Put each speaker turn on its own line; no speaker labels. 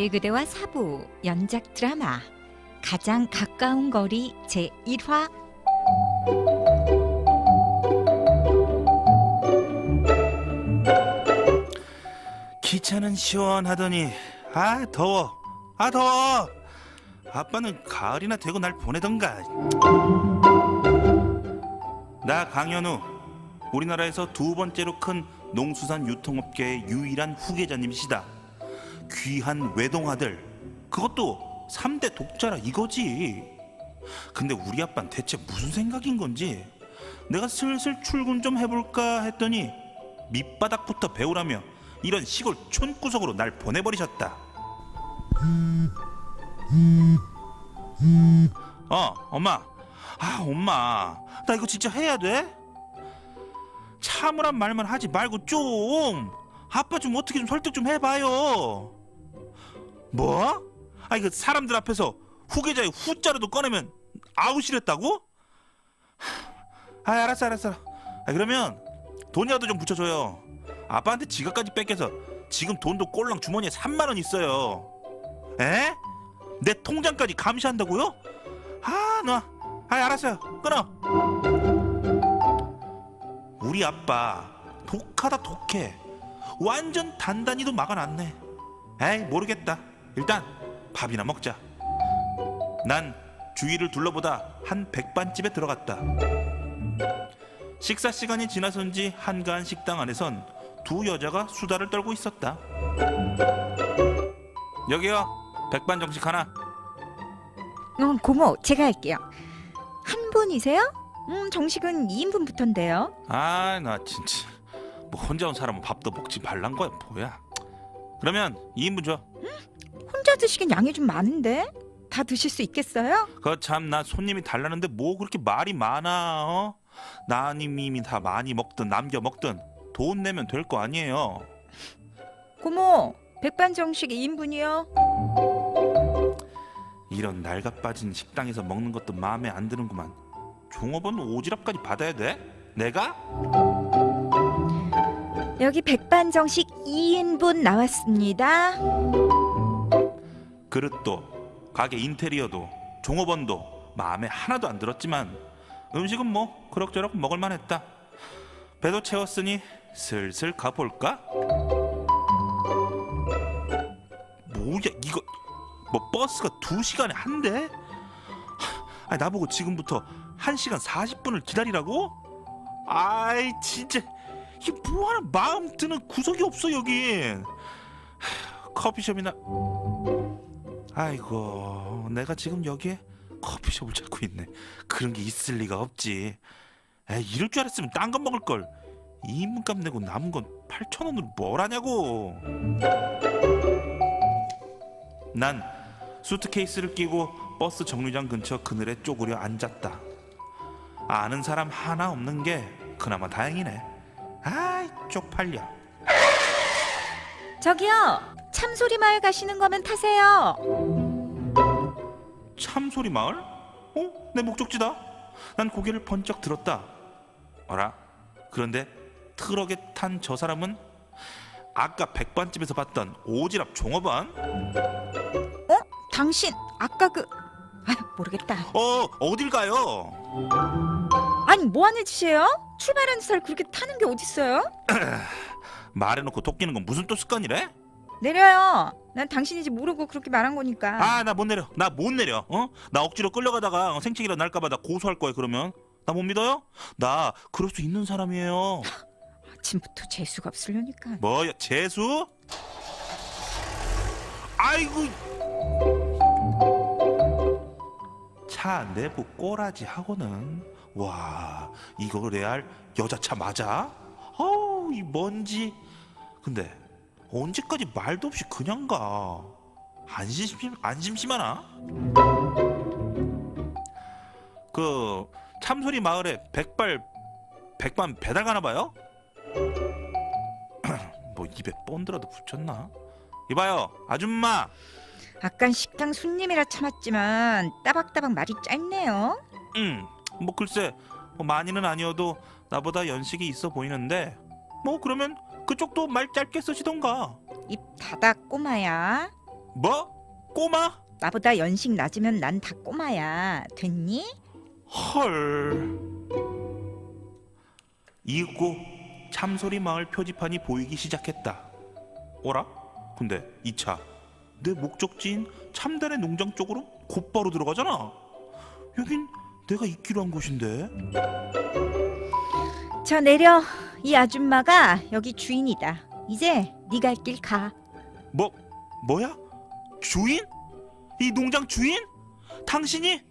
그대와 사부 연작 드라마 가장 가까운 거리 제 1화.
기차는 시원하더니 아 더워. 아 더워. 아빠는 가을이나 되고 날 보내던가. 나 강현우. 우리나라에서 두 번째로 큰 농수산 유통업계의 유일한 후계자님이시다 귀한 외동아들 그것도 3대 독자라 이거지 근데 우리 아빠는 대체 무슨 생각인 건지 내가 슬슬 출근 좀 해볼까 했더니 밑바닥부터 배우라며 이런 시골 촌구석으로 날 보내버리셨다. 어, 엄마. 아, 엄마. 나 이거 진짜 해야 돼? 참으란 말만 하지 말고 좀. 아빠 좀 어떻게 좀 설득 좀 해봐요. 뭐? 아, 이거 사람들 앞에서 후계자의 후자라도 꺼내면 아웃이랬다고? 아, 알았어, 알았어. 아, 그러면 돈이라도 좀 붙여줘요. 아빠한테 지갑까지 뺏겨서 지금 돈도 꼴랑 주머니에 3만 원 있어요. 에? 내 통장까지 감시한다고요? 아, 너. 아, 알았어요. 끊어. 우리 아빠 독하다 독해. 완전 단단히도 막아놨네. 에이, 모르겠다. 일단 밥이나 먹자. 난 주위를 둘러보다 한 백반집에 들어갔다. 식사 시간이 지나선지 한가한 식당 안에선 두 여자가 수다를 떨고 있었다. 여기요, 백반 정식 하나.
어, 고모 제가 할게요 한 분이세요? 음, 정식은 2인분부터인데요
아, 나 진짜 뭐 혼자 온 사람은 밥도 먹지 말란 거야, 뭐야? 그러면 2인분 줘.
혼자 드시긴 양이 좀 많은데 다 드실 수 있겠어요?
그참 나 손님이 달라는데 뭐 그렇게 말이 많아? 어? 나님이 다 많이 먹든 남겨 먹든 돈 내면 될 거 아니에요.
고모 백반 정식 2인분이요
이런 낡아 빠진 식당에서 먹는 것도 마음에 안 드는구만. 종업원 오지랖까지 받아야 돼? 내가?
여기 백반 정식 2인분 나왔습니다
그릇도 가게 인테리어도 종업원도 마음에 하나도 안 들었지만 음식은 뭐 그럭저럭 먹을만 했다. 배도 채웠으니 슬슬 가볼까? 뭐야 이거 뭐 버스가 두 시간에 한 대? 아 나보고 지금부터 한 시간 40분을 기다리라고? 아이 진짜 이게 뭐하나 마음 드는 구석이 없어 여긴 커피숍이나. 아이고 내가 지금 여기에 커피숍을 찾고 있네. 그런 게 있을 리가 없지. 에이 이럴 줄 알았으면 딴거 먹을 걸. 2인분값 내고 남은 건 8천 원으로 뭘 하냐고. 난 수트케이스를 끼고 버스 정류장 근처 그늘에 쪼그려 앉았다. 아는 사람 하나 없는 게 그나마 다행이네 아이 쪽팔려
저기요 참소리 마을 가시는 거면 타세요
참소리 마을? 어? 내 목적지다. 난 고개를 번쩍 들었다. 어라? 그런데 트럭에 탄 저 사람은 아까 백반집에서 봤던 오지랖 종업원?
어? 당신 아까 그 아, 모르겠다
어, 어딜 가요?
아니 뭐 하는 짓이에요? 출발하는 살 그렇게 타는 게 어딨어요?
말해놓고 토끼는 건 무슨 또 습관이래?
내려요 난 당신인지 모르고 그렇게 말한 거니까
아, 나 못 내려. 나 못 내려. 어? 나 억지로 끌려가다가 생채기라 날까봐 나 고소할 거야, 그러면. 나 못 믿어요? 나 그럴 수 있는 사람이에요.
아침부터 재수가 없으려니까
뭐야 재수? 아이고 차 내부 꼬라지 하고는 와 이거 레알 여자차 맞아? 어우 이 먼지 근데 언제까지 말도 없이 그냥 가 안심심 안 심심하나? 그 참소리 마을에 백발 백반 배달 가나 봐요? 뭐 입에 본드라도 붙였나? 이봐요 아줌마
아깐 식당 손님이라 참았지만 따박따박 말이 짧네요
응 뭐 글쎄 뭐 많이는 아니어도 나보다 연식이 있어 보이는데 뭐 그러면 그쪽도 말 짧게 쓰시던가
입 닫아 꼬마야
뭐? 꼬마?
나보다 연식 낮으면 난 다 꼬마야. 됐니?
헐. 이윽고 참소리 마을 표지판이 보이기 시작했다. 어라? 근데 이 차 내 목적지인 참달의 농장 쪽으로 곧바로 들어가잖아. 여긴 내가 있기로 한 곳인데.
자 내려. 이 아줌마가 여기 주인이다. 이제 네갈길 가.
뭐 뭐야? 주인? 이 농장 주인? 당신이?